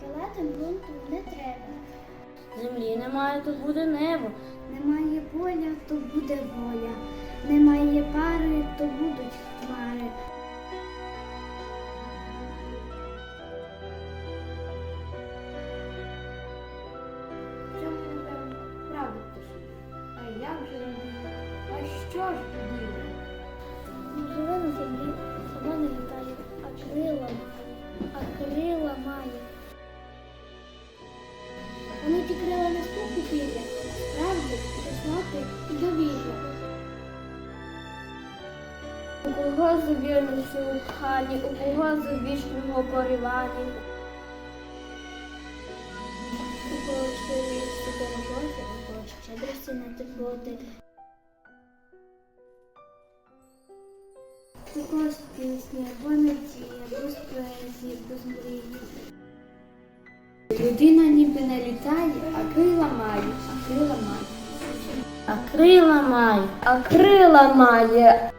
Кілати ґрунту не треба. Землі немає, то буде небо. Немає поля, то буде воля. Немає пари, то будуть хмари. В чому, напевно, правда пташі? А як же? А що ж? У кого з вірності у пхані, у кого з вічного поривання. У кого щирості до роботи, у кого щедрості на турботи. У когось пісня, бо надія, без поезії, без мрії. Людина ніби не літає, а крила має, а крила має. А крила має, а крила має.